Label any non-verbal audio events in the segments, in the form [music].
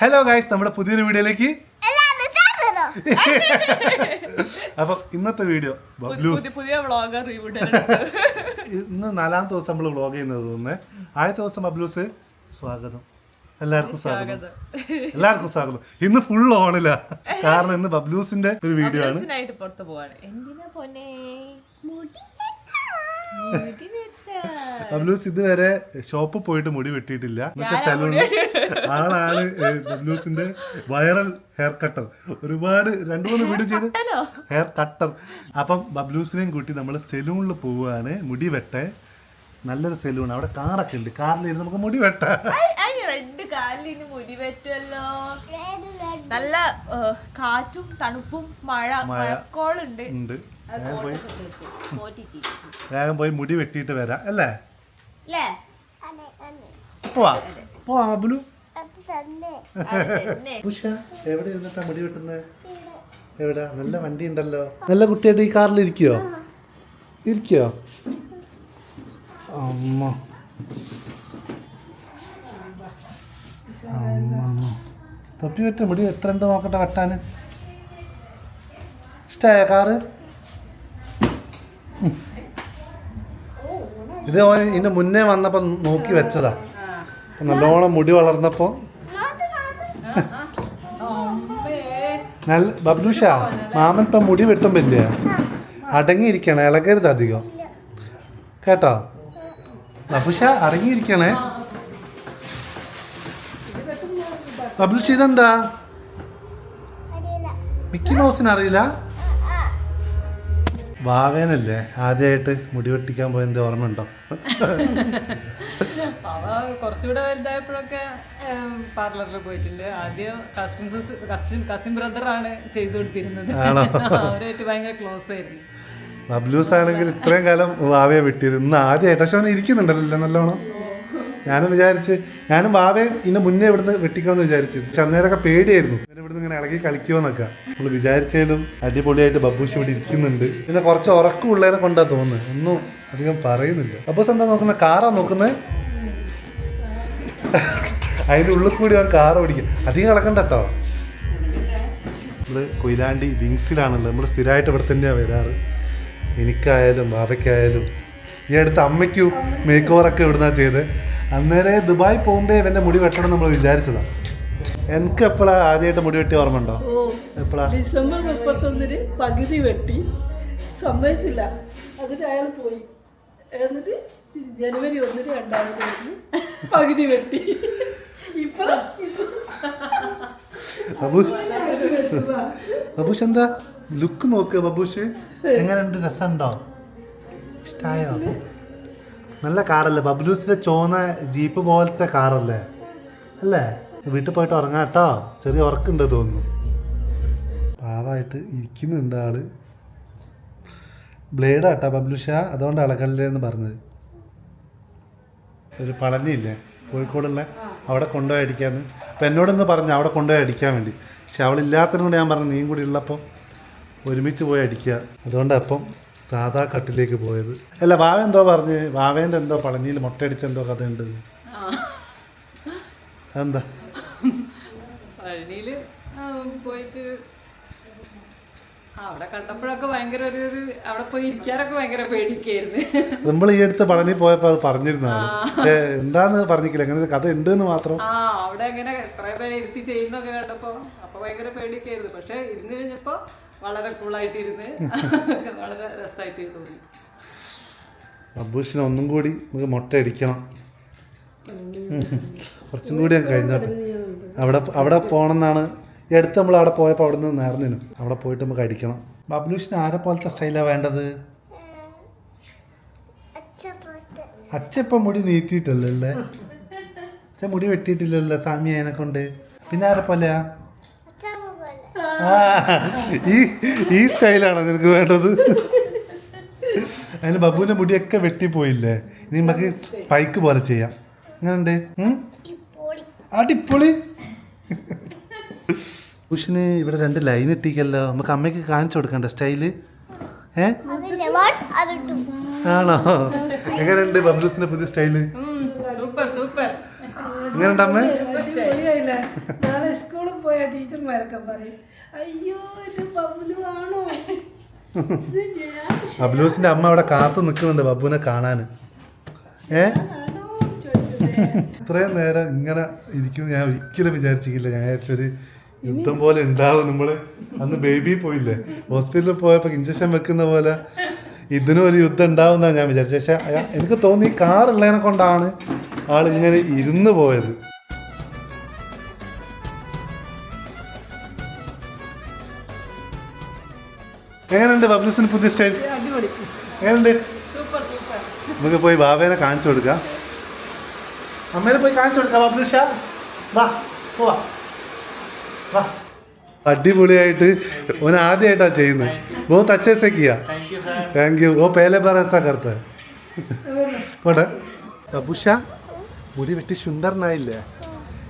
Hello guys നമ്മുടെ പുതിയൊരു വീഡിയോയിലേക്ക് അപ്പൊ ഇന്നത്തെ വീഡിയോ പുതിയ ഇവിടെ ഇന്ന് നാലാം ദിവസം നമ്മൾ വ്ലോഗ് ചെയ്യുന്നത് തോന്നുന്നേ. ആദ്യത്തെ ദിവസം ബബ്ലൂസ് സ്വാഗതം. എല്ലാവർക്കും സ്വാഗതം. എല്ലാവർക്കും സ്വാഗതം. ഇന്ന് ഫുൾ ഓണില്ല കാരണം ഇന്ന് ബബ്ലൂസിന്റെ ഒരു വീഡിയോ ആണ്. പുറത്ത് പോവാണ്. എന്തിനാ ബബ്ലൂസ് ഇതുവരെ ഷോപ്പ് പോയിട്ട് മുടി വെട്ടിയിട്ടില്ല. മറ്റേ സലൂണിൽ ആളാണ് ബബ്ലൂസിന്റെ വൈറൽ ഹെയർ കട്ടർ ഒരുപാട് രണ്ടു മൂന്ന് വീട് ചെയ്ത് ഹെയർ കട്ടർ അപ്പം ബബ്ലൂസിനെയും കൂട്ടി നമ്മൾ സെലൂണിൽ പോവുകയാണ്. മുടി വെട്ടേ. നല്ലൊരു സെലൂൺ അവിടെ കാറൊക്കെ ഉണ്ട്. കാറിലിരുന്ന് നമുക്ക് മുടി വെട്ടാം. രണ്ട് കാലിന് മുടി നല്ല കാറ്റും തണുപ്പും മഴ മഴക്കോളുണ്ട്. ഉണ്ട്. വേഗം പോയി. വേഗം പോയി മുടി വെട്ടിയിട്ട് വരാം അല്ലേ? പോവാ. പോവാ ബബ്ലു ഉഷ എവിടെ ഇരുന്നിട്ടാ മുടി വെട്ടുന്നത് എവിടെ? നല്ല വണ്ടി ഉണ്ടല്ലോ. നല്ല കുട്ടിയായിട്ട് ഈ കാറിൽ ഇരിക്കോ ഇരിക്കോ അമ്മ അമ്മ. തൊപ്പി വെട്ട മുടി എത്ര ഉണ്ട് നോക്കട്ടെ വെട്ടാൻ. ഇഷ്ടമായ കാറ്. ഇത് ഓൻ ഇതിന്റെ മുന്നേ വന്നപ്പോൾ നോക്കി വെച്ചതാ. നല്ലോണം മുടി വളർന്നപ്പോ. നല്ല ബബ്ലുഷ? മാമൻ ഇപ്പം മുടി വെട്ടും ഇല്ലേ അടങ്ങിയിരിക്കണം ഇളകരുത് അധികം. കേട്ടോ? ബബുഷ അടങ്ങിയിരിക്കണേ. ബബ്ലുഷ ഇതെന്താ മിക്കി മൗസിന് അറിയില്ല? വാവേനല്ലേ ആദ്യമായിട്ട് മുടി വെട്ടിക്കാൻ പോയത് ഓർമ്മ ഉണ്ടോ? [laughs] കുറച്ചുകൂടെ വലുതായപ്പോഴൊക്കെ പാർലറിൽ പോയിട്ടുണ്ട്. ആദ്യം കസിൻസ് കസിൻ കസിൻ ആണ് ചെയ്തു കൊടുത്തിരുന്നത്? [laughs] അവരായിട്ട് ഭയങ്കര ക്ലോസ് ആയിരുന്നു. ബബ്ലൂസ് ആണെങ്കിൽ ഇത്രയും കാലം വാവയെ വിട്ടിരുന്നു. ഇന്ന് ആദ്യമായിട്ട് പക്ഷെ അവൻ ഇരിക്കുന്നുണ്ടല്ലോ നല്ലോണം. ഞാനും വിചാരിച്ച് ഞാനും ബാബെ ഇന്നെ മുന്നേ ഇവിടുന്ന് വെട്ടിക്കണമെന്ന് വിചാരിച്ചു. പക്ഷെ അന്നേരമൊക്കെ പേടിയായിരുന്നു. ഇവർ ഇവിടുന്ന് ഇങ്ങനെ ഇളകി കളിക്കുമെന്നൊക്കെ നമ്മൾ വിചാരിച്ചാലും അടിപൊളിയായിട്ട് ബബൂഷ് ഇവിടെ ഇരിക്കുന്നുണ്ട്. പിന്നെ കുറച്ച് ഉറക്കമുള്ളതിനെ കൊണ്ടാ തോന്നുന്നത്. ഒന്നും അധികം പറയുന്നില്ല. ബബൂസ് എന്താ നോക്കുന്നത് കാറാ നോക്കുന്നത് അതിന്റെ ഉള്ളിൽ കൂടി അവൻ കാർ ഓടിക്കും. അധികം ഇളക്കണ്ട കേട്ടോ നമ്മൾ കൊയിലാണ്ടി വിങ്സിലാണല്ലോ നമ്മൾ സ്ഥിരമായിട്ട് ഇവിടെ തന്നെയാണ് വരാറ്. എനിക്കായാലും ബാബയ്ക്കായാലും. ഈ അടുത്ത് അമ്മയ്ക്കും മേക്ക് ഓവറൊക്കെ ഇവിടുന്നാണ് ചെയ്ത്. അന്നേരം ദുബായ് പോകുമ്പോൾ എന്റെ മുടി വെട്ടണം നമ്മൾ വിചാരിച്ചതാണ് എനിക്ക് എപ്പോഴാ ആദ്യമായിട്ട് മുടി വെട്ടി ഓർമ്മ ഉണ്ടോ എപ്പോഴാ ഡിസംബർ മുപ്പത്തൊന്നിന് പകുതി വെട്ടി. സമ്മതിച്ചില്ല. അതിന്റെ അയാൾ പോയി. എന്നിട്ട് ജനുവരി ഒന്നിന് രണ്ടാമത് വന്നു പകുതി വെട്ടി. ഇപ്പൊ ബബൂഷ് എന്താ? ലുക്ക് നോക്ക് ബബൂഷ് എങ്ങനെയുണ്ട്? രസമുണ്ടോ? ഇഷ്ടായോ? നല്ല കാറല്ലേ? ബബ്ലൂസിന്റെ ചോന്ന ജീപ്പ് പോലത്തെ കാറല്ലേ? അല്ലേ? വീട്ടിൽ പോയിട്ട് ഉറങ്ങാം കേട്ടോ. ചെറിയ ഉറക്കുണ്ട് തോന്നുന്നു. പാവായിട്ട് ഇരിക്കുന്നുണ്ട് ആൾ. ബ്ലേഡ് ആട്ടോ ബബ്ലുഷ. അതുകൊണ്ട് അളകല്ലേ എന്ന് പറഞ്ഞത്. ഒരു പളനിയില്ലേ? കോഴിക്കോടുള്ള അവിടെ കൊണ്ടുപോയി അടിക്കാന്ന്. അപ്പം എന്നോടൊന്ന് പറഞ്ഞു അവിടെ കൊണ്ടുപോയി അടിക്കാൻ വേണ്ടി. പക്ഷെ അവളില്ലാത്തതിനോട് ഞാൻ പറഞ്ഞു നീയും കൂടി ഉള്ളപ്പോൾ ഒരുമിച്ച് പോയി അടിക്കുക. അതുകൊണ്ടാണ് അപ്പം സാധാ കട്ടിലേക്ക് പോയത്. അല്ല വാവ എന്തോ പറഞ്ഞ് വാവേന്റെ എന്തോ പളനിയിൽ മുട്ടയടിച്ച എന്തോ കഥ ഉണ്ട് എന്താ പഴനിയിൽ പോയിട്ട് അവിടെ കണ്ടപ്പോഴൊക്കെ ഭയങ്കര ഒരു ഒരു അവിടെ പോയി ഇരിക്കാനൊക്കെ ഭയങ്കര പേടിക്കായിരുന്നു. നമ്മൾ ഈ അടുത്ത് പളനി പോയപ്പോൾ അത് പറഞ്ഞിരുന്നു എന്താന്ന് പറഞ്ഞിട്ടില്ല. അങ്ങനെ ഒരു കഥ ഉണ്ട് എന്ന് മാത്രം. ആ അവിടെ അങ്ങനെ കുറെ പേരെ ഇരുത്തി ചെയ്യുന്നൊക്കെ കണ്ടപ്പോ അപ്പൊ ഭയങ്കര പേടിക്കായിരുന്നു പക്ഷെ ഇരുന്ന് കഴിഞ്ഞപ്പോ വളരെ കൂളായിട്ടിരുന്ന് വളരെ രസമായിട്ട് തോന്നി. അബൂഷിനെ ഒന്നും കൂടി നമുക്ക് മുട്ട അടിക്കണം കുറച്ചും കൂടി ഞാൻ കഴിഞ്ഞോട്ടെ. അവിടെ അവിടെ പോകണമെന്നാണ് എടുത്ത് നമ്മൾ അവിടെ പോയപ്പോൾ അവിടെ നിന്ന്. നേർന്നിനു അവിടെ പോയിട്ട് നമുക്ക് അടിക്കണം. ബബ്ലൂഷിന് ആരെ പോലത്തെ സ്റ്റൈലാണ് വേണ്ടത്? അച്ഛ ഇപ്പം മുടി നീട്ടിയിട്ടല്ലേ അച്ഛൻ മുടി വെട്ടിയിട്ടില്ലല്ലോ സാമി അതിനെ കൊണ്ട്. പിന്നെ ആരെ പോലെയാ? ഈ ഈ സ്റ്റൈലാണോ നിനക്ക് വേണ്ടത്? അതിന് ബബുവിന്റെ മുടിയൊക്കെ വെട്ടിപ്പോയില്ലേ? ഇനി നമുക്ക് സ്പൈക്ക് പോലെ ചെയ്യാം. എങ്ങനെയുണ്ട്? ഉം? അടിപൊളി. ഉഷിന് ഇവിടെ രണ്ട് ലൈൻ ഇട്ടിക്കല്ലോ നമുക്ക് അമ്മയ്ക്ക് കാണിച്ചു കൊടുക്കണ്ട സ്റ്റൈൽ? ഏ? ആണോ? എങ്ങനെയുണ്ട് ബബ്ലൂസിന്റെ പുതിയ സ്റ്റൈൽ? സൂപ്പർ സൂപ്പർ എങ്ങനെയുണ്ട് അമ്മ? സ്കൂളിൽ പോയ ടീച്ചർമാരൊക്കെ പറയും അയ്യോ ഇത് ബബ്ലു ആണോ? ബബ്ലൂസിന്റെ അമ്മ അവിടെ കാത്തു നിൽക്കുന്നുണ്ട് ബബുവിനെ കാണാൻ ഏ? ഇത്രയും നേരം ഇങ്ങനെ ഇരിക്കും ഞാൻ ഒരിക്കലും വിചാരിച്ചിട്ടില്ല. ഞാൻ വിചാരിച്ചൊരു യുദ്ധം പോലെ ഉണ്ടാവും നമ്മൾ. അന്ന് ബേബി പോയില്ലേ? ഹോസ്പിറ്റലിൽ പോയപ്പോൾ ഇഞ്ചക്ഷൻ വെക്കുന്ന പോലെ ഇതിനും ഒരു യുദ്ധം ഉണ്ടാവും ഞാൻ വിചാരിച്ചത്. പക്ഷെ എനിക്ക് തോന്നി കാറുള്ളതിനെ കാർ ഉള്ളതിനെ കൊണ്ടാണ് ആളിങ്ങനെ ഇരുന്ന് പോയത്. എങ്ങനെയുണ്ട് ബബ്ലിസിന് പുതിയ സ്റ്റൈൽ? എങ്ങനെയുണ്ട്? നമുക്ക് പോയി ബാബേനെ കാണിച്ചു കൊടുക്കാം. അമ്മേനെ പോയി കാണിച്ചു കൊടുക്കാം ബബ്ലിഷ വാ പോവാ. വാ. അടിപൊളിയായിട്ട് ഓൻ ആദ്യമായിട്ടാ ചെയ്യുന്നത്. ബോ തച്ചേസക്കിയാ താങ്ക് യു ഓ പേലെ പറയാ കറുത്ത. പോട്ടെ. ബബുഷ മുടി വെട്ടി സുന്ദരനായില്ലേ?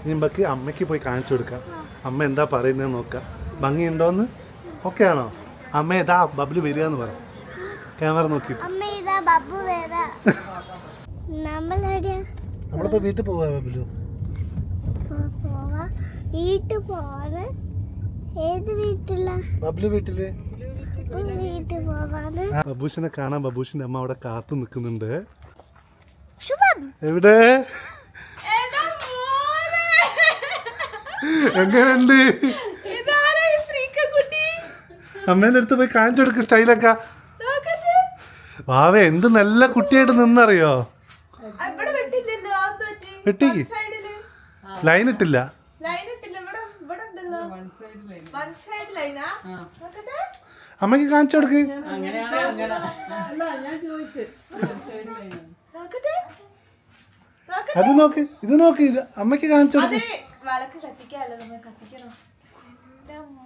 നമുക്ക് അമ്മയ്ക്ക് പോയി കാണിച്ചു കൊടുക്കാം. അമ്മ എന്താ പറയുന്നത് നോക്കാം. ഭംഗിയുണ്ടോന്ന്? ഓക്കെ ആണോ അമ്മ ഏതാ ബബ്ലു വരിക എന്ന് പറ. ക്യാമറ നോക്കി. ഇതാ നമ്മളിപ്പോ വീട്ടിൽ പോവാ ബബ്ലു വീട്ടിൽ പോവാണ്. ഏത് വീട്ടിലാ? ബബിലു വീട്ടിൽ. വീട്ടിൽ പോവാണ്. ബബൂഷിനെ കാണാൻ ബബൂഷിന്റെ അമ്മ അവിടെ കാത്തു നിൽക്കുന്നുണ്ട്. എവിടെ? എങ്ങനെയുണ്ട്? അമ്മേന്റെ അടുത്ത് പോയി കാണിച്ചു കൊടുക്ക് സ്റ്റൈലൊക്കെ. വാവേ എന്ത് നല്ല കുട്ടിയായിട്ട് നിന്നറിയോ? വെട്ടിക്ക് ലൈൻ ഇട്ടില്ല. അമ്മയ്ക്ക് ഇട്ടില്ല. ഇവിടെ ഇവിടെ ഉണ്ടല്ലോ. One side line one side ലൈനാ നോക്കട്ടെ. അമ്മയ്ക്ക് കാണിച്ചു കൊടുക്ക്. അങ്ങനെയാണ്? അങ്ങനെ അല്ല ഞാൻ ചോദിച്ചു സൈഡ് ലൈനാണ് നോക്കട്ടെ. അത് നോക്ക്. ഇത് നോക്ക്. ഇത് അമ്മയ്ക്ക് കാണിച്ചു കൊടുക്ക്.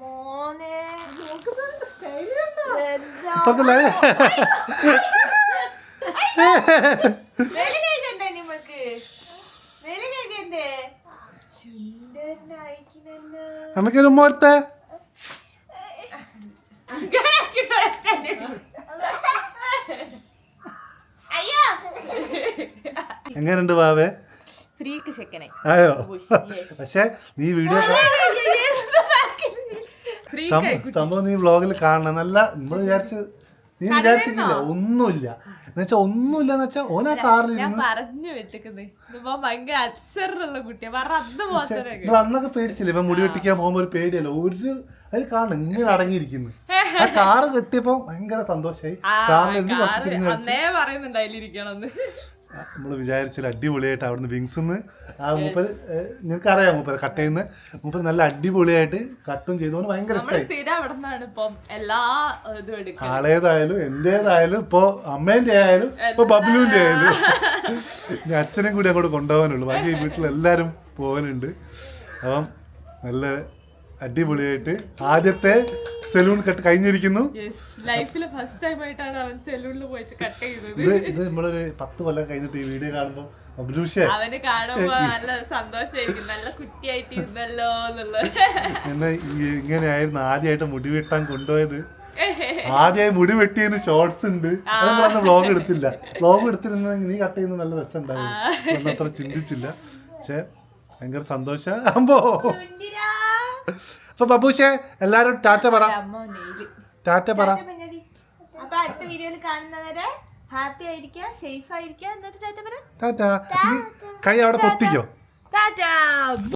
മോനെ. അമ്മയ്ക്ക് നമുക്കൊരു മോർത്തെ എങ്ങനെയുണ്ട് വാവേ ഫ്രീക്ക് ചെക്കനെ അയ്യോ പക്ഷെ നീ വീഡിയോ സംഭവം നീ വ്ളോഗിൽ കാണണം. നല്ല നമ്മൾ വിചാരിച്ച് നീ വിചാരിച്ചിട്ടില്ല. ഒന്നുമില്ല. എന്നുവെച്ചാ ഒന്നുമില്ല എന്ന് വെച്ചാ ഓനാ കാറിൽ പറഞ്ഞു വെച്ചേക്കുന്നത് അന്നൊക്കെ പേടിച്ചില്ല? ഇപ്പൊ മുടി വെട്ടിക്കാൻ പോകുമ്പോ ഒരു പേടിയല്ല? ഒരു അതിൽ കാണും ഇങ്ങനെ അടങ്ങിയിരിക്കുന്നു. ആ കാറ് കെട്ടിയപ്പോ ഭയങ്കര സന്തോഷായി. അന്നേ പറയുന്നുണ്ട് നമ്മൾ വിചാരിച്ചില്ല അടിപൊളിയായിട്ട് അവിടുന്ന് വിങ്സിന്ന് ആ മൂപ്പര് നിനക്കറിയാം മൂപ്പര് കട്ട് ചെയ്യുന്ന മൂപ്പര് നല്ല അടിപൊളിയായിട്ട് കട്ടും ചെയ്തോണ്ട് ഭയങ്കര ഇഷ്ടമായി ആളേതായാലും എന്റേതായാലും ഇപ്പൊ അമ്മേന്റെ ആയാലും ഇപ്പൊ ബബ്ലുവിന്റെ ആയാലും. അച്ഛനും കൂടി അങ്ങോട്ട് കൊണ്ടുപോകാനുള്ളൂ. ബാക്കി [laughs] വീട്ടിൽ എല്ലാരും പോകാനുണ്ട്. അപ്പം നല്ല അടിപൊളിയായിട്ട് ആദ്യത്തെ സെലൂൺ കട്ട് കഴിഞ്ഞിരിക്കുന്നു. ലൈഫിലെ ഫസ്റ്റ് ടൈം ആയിട്ടാണ് അവൻ സെലൂണിൽ പോയിട്ട് കട്ട് ചെയ്തത്. ഇത് ഇത് നമ്മളൊരു പത്ത് കൊല്ലം കഴിഞ്ഞിട്ട് ഈ വീഡിയോ കാണുമ്പോൾ അഭിലൂഷ അവന് കാണുമ്പോ നല്ല സന്തോഷമായിരിക്കും നല്ല കുട്ടിയായിട്ട് ഇരുന്നല്ലോ എന്നുള്ളത്. എന്നെ ഇങ്ങനെയായിരുന്നു ആദ്യമായിട്ട് മുടി വെട്ടാൻ കൊണ്ടുപോയത്. [laughs] ആദ്യമായി മുടി വെട്ടിയതിന് ഷോർട്സ് ഉണ്ട്. അത് നമ്മളന്ന് വ്ളോഗ് എടുത്തില്ല. വ്ളോഗ് എടുത്തിരുന്നെങ്കിൽ നീ കട്ട് ചെയ്യുന്ന നല്ല രസം ഉണ്ടായിരുന്നു അത്ര ചിന്തിച്ചില്ല. പക്ഷെ ഭയങ്കര സന്തോഷ. അമ്പോ. അപ്പൊ ബബൂഷെ എല്ലാരും ടാറ്റ പറ. ടാറ്റ പറ. അപ്പൊ അടുത്ത വീഡിയോയിൽ കാണുന്നവരെ ഹാപ്പി ആയിരിക്കുക സേഫ് ആയിരിക്കുക എന്നിട്ട് ടാറ്റ പറ. ടാറ്റ. കൈ അവിടെ പൊത്തിക്കോ. ടാറ്റാ.